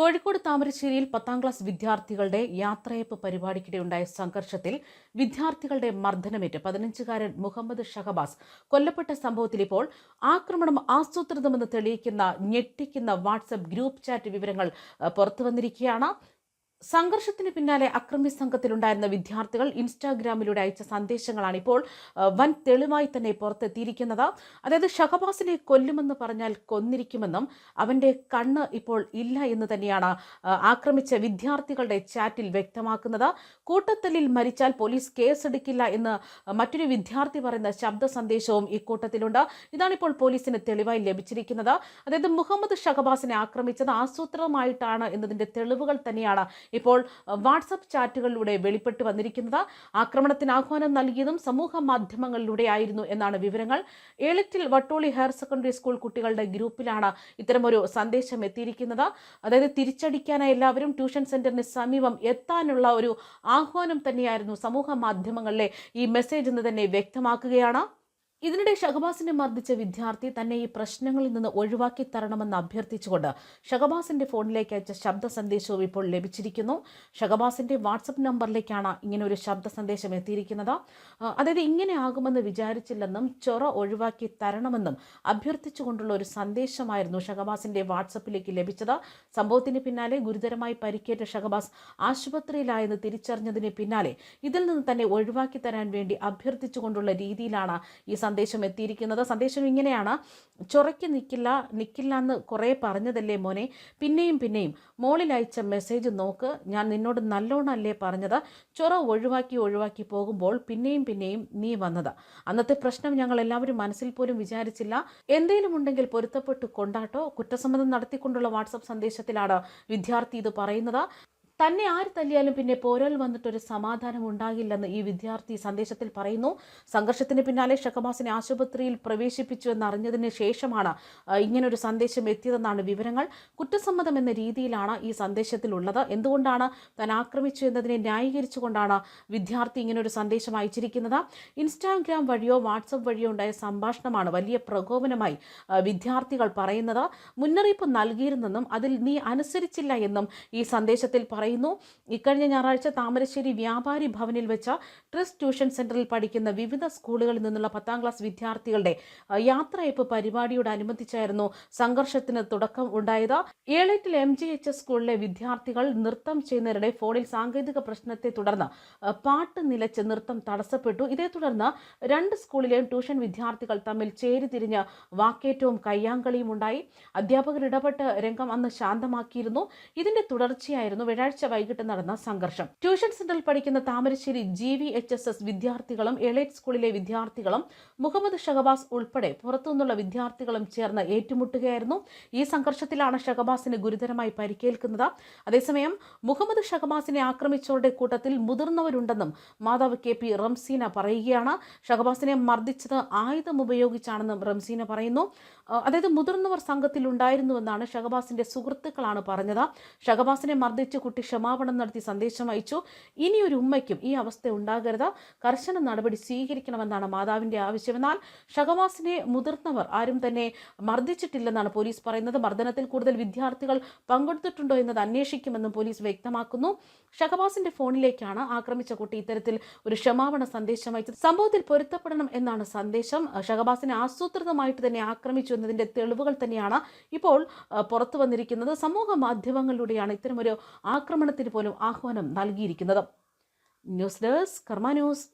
കോഴിക്കോട് താമരശ്ശേരിയിൽ പത്താം ക്ലാസ് വിദ്യാർത്ഥികളുടെ യാത്രയപ്പ് പരിപാടിക്കിടെയുണ്ടായ സംഘർഷത്തിൽ വിദ്യാർത്ഥികളുടെ മർദ്ദനമേറ്റ്. പതിനഞ്ചുകാരൻ മുഹമ്മദ് ഷഹബാസ്. കൊല്ലപ്പെട്ട സംഭവത്തിൽ ഇപ്പോൾ ആക്രമണം ആസൂത്രിതമെന്ന് തെളിയിക്കുന്ന ഞെട്ടിക്കുന്ന വാട്സപ്പ് ഗ്രൂപ്പ് ചാറ്റ് വിവരങ്ങൾ പുറത്തുവന്നിരിക്കുകയാണ്. സംഘർഷത്തിന് പിന്നാലെ അക്രമി സംഘത്തിലുണ്ടായിരുന്ന വിദ്യാർത്ഥികൾ ഇൻസ്റ്റാഗ്രാമിലൂടെ അയച്ച സന്ദേശങ്ങളാണ് ഇപ്പോൾ വൻ തെളിവായി തന്നെ പുറത്തെത്തിയിരിക്കുന്നത്. അതായത് ഷഹബാസിനെ കൊല്ലുമെന്ന് പറഞ്ഞാൽ കൊന്നിരിക്കുമെന്നും അവന്റെ കണ്ണ് ഇപ്പോൾ ഇല്ല എന്ന് തന്നെയാണ് ആക്രമിച്ച വിദ്യാർത്ഥികളുടെ ചാറ്റിൽ വ്യക്തമാക്കുന്നത്. കൂട്ടത്തലിൽ മരിച്ചാൽ പോലീസ് കേസെടുക്കില്ല എന്ന് മറ്റൊരു വിദ്യാർത്ഥി പറയുന്ന ശബ്ദ സന്ദേശവും ഇക്കൂട്ടത്തിലുണ്ട് ഇതാണിപ്പോൾ പോലീസിന് തെളിവായി ലഭിച്ചിരിക്കുന്നത്. അതായത് മുഹമ്മദ് ഷഹബാസിനെ ആക്രമിച്ചത് ആസൂത്രിതമായിട്ടാണ് എന്നതിന്റെ തെളിവുകൾ തന്നെയാണ് ഇപ്പോൾ വാട്സപ്പ് ചാറ്റുകളിലൂടെ വെളിപ്പെട്ട് വന്നിരിക്കുന്നത് ആക്രമണത്തിന് ആഹ്വാനം നൽകിയതും സമൂഹ മാധ്യമങ്ങളിലൂടെ ആയിരുന്നു എന്നാണ് വിവരങ്ങൾ. ഏലറ്റിൽ വട്ടോളി ഹയർ സെക്കൻഡറി സ്കൂൾ കുട്ടികളുടെ ഗ്രൂപ്പിലാണ് ഇത്തരമൊരു സന്ദേശം എത്തിയിരിക്കുന്നത്. അതായത് തിരിച്ചടിക്കാനായി എല്ലാവരും ട്യൂഷൻ സെന്ററിന് സമീപം എത്താനുള്ള ഒരു ആഹ്വാനം തന്നെയായിരുന്നു സമൂഹ മാധ്യമങ്ങളിലെ ഈ മെസ്സേജ് എന്ന് തന്നെ വ്യക്തമാക്കുകയാണ്. ഇതിനിടെ ഷഹബാസിനെ മർദ്ദിച്ച വിദ്യാർത്ഥി തന്നെ ഈ പ്രശ്നങ്ങളിൽ നിന്ന് ഒഴിവാക്കി തരണമെന്ന് അഭ്യർത്ഥിച്ചുകൊണ്ട് ഷഹബാസിന്റെ ഫോണിലേക്ക് അയച്ച ശബ്ദ സന്ദേശവും ഇപ്പോൾ ലഭിച്ചിരിക്കുന്നു. ഷഹബാസിന്റെ വാട്സപ്പ് നമ്പറിലേക്കാണ് ഇങ്ങനെ ഒരു ശബ്ദ സന്ദേശം എത്തിയിരിക്കുന്നത്. അതായത് ഇങ്ങനെ ആകുമെന്ന് വിചാരിച്ചില്ലെന്നും ചൊറ ഒഴിവാക്കി തരണമെന്നും അഭ്യർത്ഥിച്ചുകൊണ്ടുള്ള ഒരു സന്ദേശമായിരുന്നു ഷഹബാസിന്റെ വാട്സപ്പിലേക്ക് ലഭിച്ചത്. സംഭവത്തിന് പിന്നാലെ ഗുരുതരമായി പരിക്കേറ്റ ഷഹബാസ് ആശുപത്രിയിലായെന്ന് തിരിച്ചറിഞ്ഞതിന് പിന്നാലെ ഇതിൽ നിന്ന് തന്നെ ഒഴിവാക്കി തരാൻ വേണ്ടി അഭ്യർത്ഥിച്ചുകൊണ്ടുള്ള രീതിയിലാണ് ഈ സന്ദേശം എത്തിയിരിക്കുന്നത്. സന്ദേശം ഇങ്ങനെയാണ്. ചൊറയ്ക്ക് നിൽക്കില്ല നിൽക്കില്ല എന്ന് കുറേ പറഞ്ഞതല്ലേ മോനെ? പിന്നെയും പിന്നെയും മോളിൽ അയച്ച മെസ്സേജ് നോക്ക്. ഞാൻ നിന്നോട് നല്ലോണമല്ലേ പറഞ്ഞത്? ചൊറ ഒഴിവാക്കി ഒഴിവാക്കി പോകുമ്പോൾ പിന്നെയും പിന്നെയും നീ വന്നത്. അന്നത്തെ പ്രശ്നം ഞങ്ങൾ എല്ലാവരും മനസ്സിൽ പോലും വിചാരിച്ചില്ല. എന്തേലും ഉണ്ടെങ്കിൽ പൊരുത്തപ്പെട്ട് കൊണ്ടാട്ടോ കുറ്റസമ്മതം നടത്തിക്കൊണ്ടുള്ള വാട്സപ്പ് സന്ദേശത്തിലാണ് വിദ്യാർത്ഥി ഇത് പറയുന്നത്. തന്നെ ആര് തല്ലിയാലും പിന്നെ പോരാൽ വന്നിട്ടൊരു സമാധാനം ഉണ്ടാകില്ലെന്ന് ഈ വിദ്യാർത്ഥി സന്ദേശത്തിൽ പറയുന്നു. സംഘർഷത്തിന് പിന്നാലെ ഷക്കബാസിനെ ആശുപത്രിയിൽ പ്രവേശിപ്പിച്ചു എന്നറിഞ്ഞതിന് ശേഷമാണ് ഇങ്ങനൊരു സന്ദേശം എത്തിയതെന്നാണ് വിവരങ്ങൾ. കുറ്റസമ്മതം എന്ന രീതിയിലാണ് ഈ സന്ദേശത്തിലുള്ളത്. എന്തുകൊണ്ടാണ് താൻ ആക്രമിച്ചു എന്നതിനെ ന്യായീകരിച്ചുകൊണ്ടാണ് വിദ്യാർത്ഥി ഇങ്ങനൊരു സന്ദേശം അയച്ചിരിക്കുന്നത്? ഇൻസ്റ്റാഗ്രാം വഴിയോ വാട്സപ്പ് വഴിയോ ഉണ്ടായ സംഭാഷണമാണ് വലിയ പ്രകോപനമായി വിദ്യാർത്ഥികൾ പറയുന്നത്. മുന്നറിയിപ്പ് നൽകിയിരുന്നെന്നും അതിൽ നീ അനുസരിച്ചില്ല എന്നും ഈ സന്ദേശത്തിൽ പറയുന്നു. ഇക്കഴിഞ്ഞ ഞായറാഴ്ച താമരശ്ശേരി വ്യാപാരി ഭവനിൽ വെച്ച ട്രസ്റ്റ് ട്യൂഷൻ സെന്ററിൽ പഠിക്കുന്ന വിവിധ സ്കൂളുകളിൽ നിന്നുള്ള പത്താം ക്ലാസ് വിദ്യാർത്ഥികളുടെ യാത്രയപ്പ് യാത്രയപ്പ് പരിപാടിയോടനുബന്ധിച്ചായിരുന്നു സംഘർഷത്തിന് തുടക്കം ഉണ്ടായത്. ഏളേറ്റിൽ എം ജി എച്ച് എസ് സ്കൂളിലെ വിദ്യാർത്ഥികൾ നൃത്തം ചെയ്യുന്നവരുടെ ഫോണിൽ സാങ്കേതിക പ്രശ്നത്തെ തുടർന്ന് പാട്ട് നിലച്ച് നൃത്തം തടസ്സപ്പെട്ടു. ഇതേ തുടർന്ന് രണ്ട് സ്കൂളിലെയും ട്യൂഷൻ വിദ്യാർത്ഥികൾ തമ്മിൽ ചേരിതിരിഞ്ഞ് വാക്കേറ്റവും കയ്യാങ്കളിയും ഉണ്ടായി. അധ്യാപകർ ഇടപെട്ട് രംഗം അന്ന് ശാന്തമാക്കിയിരുന്നു. ഇതിന്റെ തുടർച്ചയായിരുന്നു. വ്യാഴാഴ്ച വൈകിട്ട് നടന്ന സംഘർഷം. ട്യൂഷൻ സെന്ററിൽ പഠിക്കുന്ന Thamarassery G V H S S വിദ്യാർത്ഥികളും എളേറ്റ് സ്കൂളിലെ വിദ്യാർത്ഥികളും മുഹമ്മദ് ഷഹബാസ് ഉൾപ്പെടെ പുറത്തുനിന്നുള്ള വിദ്യാർത്ഥികളും ചേർന്ന് ഏറ്റുമുട്ടുകയായിരുന്നു. ഈ സംഘർഷത്തിലാണ് ഷഹബാസിന് ഗുരുതരമായി പരിക്കേൽക്കുന്നത്. അതേസമയം മുഹമ്മദ് ഷഹബാസിനെ ആക്രമിച്ചവരുടെ കൂട്ടത്തിൽ മുതിർന്നവരുണ്ടെന്നും മാതാവ് കെ പി റംസീന പറയുകയാണ്. ഷഹബാസിനെ മർദ്ദിച്ചത് ആയുധം ഉപയോഗിച്ചാണെന്നും റംസീന പറയുന്നു. അതായത് മുതിർന്നവർ സംഘത്തിലുണ്ടായിരുന്നുവെന്നാണ് ഷഹബാസിന്റെ സുഹൃത്തുക്കളാണ് പറഞ്ഞത്. ഷഹബാസിനെ മർദ്ദിച്ച് കുട്ടി ക്ഷമാപണം നടത്തി സന്ദേശം അയച്ചു. ഇനിയൊരു ഉമ്മയ്ക്കും ഈ അവസ്ഥ ഉണ്ടാകരുത്. കർശന നടപടി സ്വീകരിക്കണമെന്നാണ് മാതാവിന്റെ ആവശ്യമെന്നാൽ ഷഹവാസിനെ മുതിർന്നവർ ആരും തന്നെ മർദ്ദിച്ചിട്ടില്ലെന്നാണ് പോലീസ് പറയുന്നത്. മർദ്ദനത്തിൽ കൂടുതൽ വിദ്യാർത്ഥികൾ പങ്കെടുത്തിട്ടുണ്ടോ എന്നത് അന്വേഷിക്കുമെന്നും പോലീസ് വ്യക്തമാക്കുന്നു. ഷഹബാസിന്റെ ഫോണിലേക്കാണ് ആക്രമിച്ച കുട്ടി ഇത്തരത്തിൽ ഒരു ക്ഷമാപണ സന്ദേശം അയച്ചത്. സംഭവത്തിൽ പൊരുത്തപ്പെടണം എന്നാണ് സന്ദേശം. ഷഹബാസിനെ ആസൂത്രിതമായിട്ട് തന്നെ ആക്രമിച്ചു എന്നതിന്റെ തെളിവുകൾ തന്നെയാണ് ഇപ്പോൾ പുറത്തു വന്നിരിക്കുന്നത് സമൂഹ മാധ്യമങ്ങളിലൂടെയാണ് ഇത്തരമൊരു ആക്രമണത്തിന് പോലും ആഹ്വാനം നൽകിയിരിക്കുന്നത്. News desk Karma news.